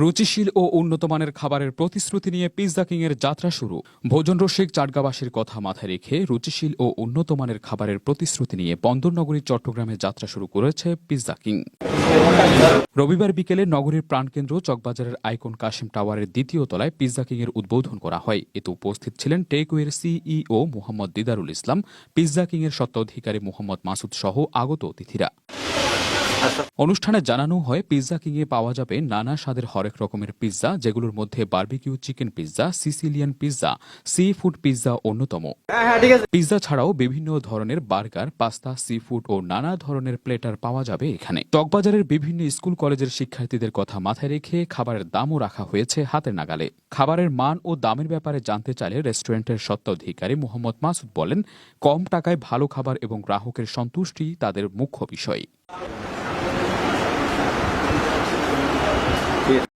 রুচিশীল ও উন্নতমানের খাবারের প্রতিশ্রুতি নিয়ে পিৎজা কিং এর যাত্রা শুরু। ভোজন রসিক চাটগাবাসীর কথা মাথায় রেখে রুচিশীল ও উন্নতমানের খাবারের প্রতিশ্রুতি নিয়ে বন্দরনগরী, চট্টগ্রামে যাত্রা শুরু করেছে পিৎজা কিং। রবিবার বিকেলে নগরীর প্রাণকেন্দ্র চকবাজারের আইকন কাশিম টাওয়ারের দ্বিতীয় তলায় পিৎজা কিং এর উদ্বোধন করা হয়। এতে উপস্থিত ছিলেন টেকওয়ের CEO Mohammad Didarul Islam, pizza king এর স্বত্বাধিকারী মোহাম্মদ মাসুদ সহ আগত অতিথিরা। অনুষ্ঠানে জানানো হয় পিৎজা কিংয়ে পাওয়া যাবে নানা স্বাদের হরেক রকমের পিৎজা যেগুলোর মধ্যে barbecue chicken pizza Sicilian pizza seafood pizza অন্যতম পিৎজা ছাড়াও বিভিন্ন ধরনের বার্গার পাস্তা সি ফুড ও নানা ধরনের প্লেটার পাওয়া যাবে এখানে। চকবাজারের বিভিন্ন স্কুল কলেজের শিক্ষার্থীদের কথা মাথায় রেখে খাবারের দামও রাখা হয়েছে হাতের নাগালে। খাবারের মান ও দামের ব্যাপারে জানতে চাইলে রেস্টুরেন্টের স্বত্বাধিকারী মোহাম্মদ মাসুদ বলেন কম টাকায় ভালো খাবার এবং গ্রাহকের সন্তুষ্টি তাদের মুখ্য বিষয়। here